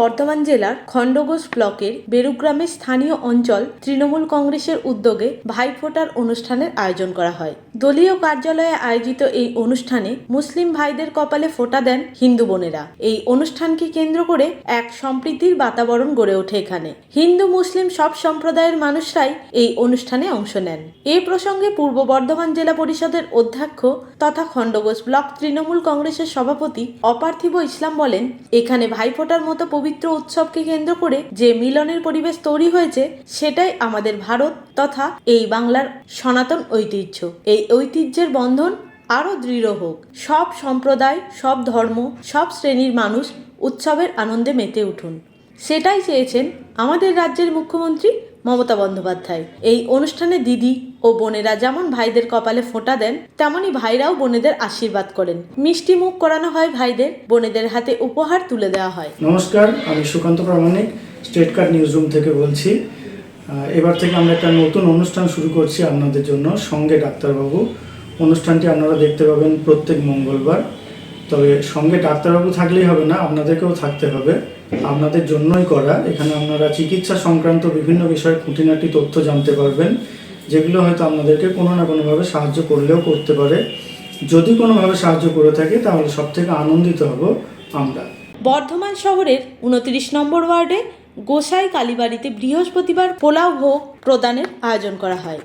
বর্ধমান জেলার খণ্ডঘোষ ব্লকের বেরুগ্রামের স্থানীয় অঞ্চল তৃণমূল কংগ্রেসের উদ্যোগে ভাইফোঁটার অনুষ্ঠানের আয়োজন করা হয়। দলীয় কার্যালয়ে আয়োজিত এই অনুষ্ঠানে মুসলিম ভাইদের কপালে ফোঁটা দেন হিন্দু বোনেরা। এই অনুষ্ঠানকে কেন্দ্র করে এক সম্প্রীতির বাতাবরণ গড়ে ওঠে এখানে। হিন্দু, মুসলিম সব সম্প্রদায়ের মানুষরাই এই অনুষ্ঠানে অংশ নেন। এ প্রসঙ্গে পূর্ব বর্ধমান জেলা পরিষদের অধ্যক্ষ তথা খণ্ডঘোষ ব্লক তৃণমূল কংগ্রেসের সভাপতি অপার্থিব ইসলাম বলেন, এখানে ভাইফোঁটার মতো পবিত্র উৎসবকে কেন্দ্র করে যে মিলনের পরিবেশ তৈরি হয়েছে, সেটাই আমাদের ভারত তথা এই বাংলার সনাতন ঐতিহ্য। এই ঐতিহ্যের বন্ধন আরও দৃঢ় হোক। সব সম্প্রদায়, সব ধর্ম, সব শ্রেণির মানুষ উৎসবের আনন্দে মেতে উঠুন। সেটাই চেয়েছেন আমাদের রাজ্যের মুখ্যমন্ত্রী মমতা বন্দ্যোপাধ্যায়। এই অনুষ্ঠানে দিদি ও বোনেরা যেমন ভাইদের কপালে ফোঁটা দেন, তেমনি ভাইরাও বোনেদের আশীর্বাদ করেন। মিষ্টি মুখ করানো হয় ভাইদের, বোনেদের হাতে উপহার তুলে দেওয়া হয়। নমস্কার, আমি Sukanta Pramanik, state card news room থেকে বলছি। এবার থেকে আমরা একটা নতুন অনুষ্ঠান শুরু করছি আপনাদের জন্য, সঙ্গে ডাক্তারবাবু। অনুষ্ঠানটি আপনারা দেখতে পাবেন প্রত্যেক মঙ্গলবার। তবে সঙ্গে ডাক্তারবাবু থাকলেই হবে না, আপনাদেরকেও থাকতে হবে। আপনাদের জন্যই করা। এখানে আপনারা চিকিৎসা সংক্রান্ত বিভিন্ন বিষয়ে খুঁটিনাটি তথ্য জানতে পারবেন। যেগুলো হয়তো আপনাদেরকে কোনো না কোনোভাবে সাহায্য করলেও করতে পারে। যদি কোনোভাবে সাহায্য করে থাকে, তাহলে সব থেকে আনন্দিত হব আমরা। বর্ধমান শহরের উনত্রিশ নম্বর ওয়ার্ডে গোসাই কালীবাড়িতে বৃহস্পতিবার পোলাও ভোগ প্রদানের আয়োজন করা হয়।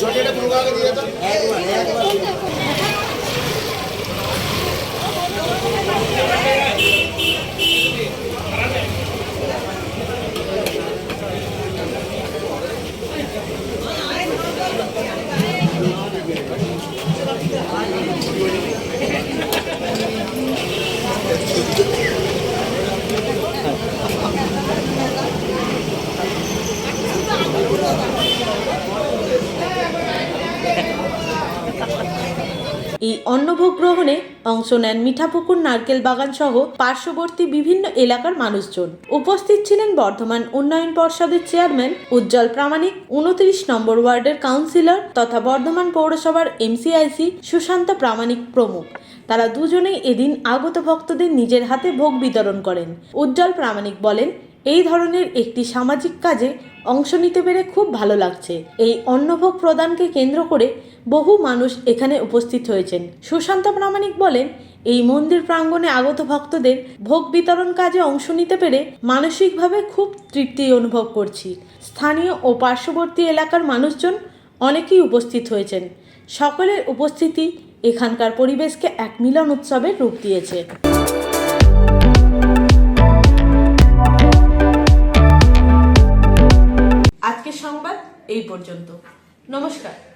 छोटे छोटे এই অন্নভোগ গ্রহণে অংশ নেন মিঠাপুকুর নারকেল বাগান সহ পার্শ্ববর্তী বিভিন্ন এলাকার মানুষজন। উপস্থিত ছিলেন বর্ধমান উন্নয়ন পর্ষদের চেয়ারম্যান, উজ্জ্বল প্রামাণিক, উনত্রিশ নম্বর ওয়ার্ডের কাউন্সিলর তথা বর্ধমান পৌরসভার এমসিআইসি সুশান্ত প্রামাণিক প্রমুখ। তারা দুজনেই এদিন আগত ভক্তদের নিজের হাতে ভোগ বিতরণ করেন। উজ্জ্বল প্রামাণিক বলেন, এই ধরনের একটি সামাজিক কাজে অংশ নিতে পেরে খুব ভালো লাগছে। এই অন্নভোগ প্রদানকে কেন্দ্র করে বহু মানুষ এখানে উপস্থিত হয়েছেন। সুশান্ত প্রামাণিক বলেন, এই মন্দির প্রাঙ্গণে আগত ভক্তদের ভোগ বিতরণ কাজে অংশ নিতে পেরে মানসিকভাবে খুব তৃপ্তি অনুভব করছি। স্থানীয় ও পার্শ্ববর্তী এলাকার মানুষজন অনেকেই উপস্থিত হয়েছেন। সকলের উপস্থিতি এখানকার পরিবেশকে এক মিলন উৎসবের রূপ দিয়েছে। এই পর্যন্ত। নমস্কার।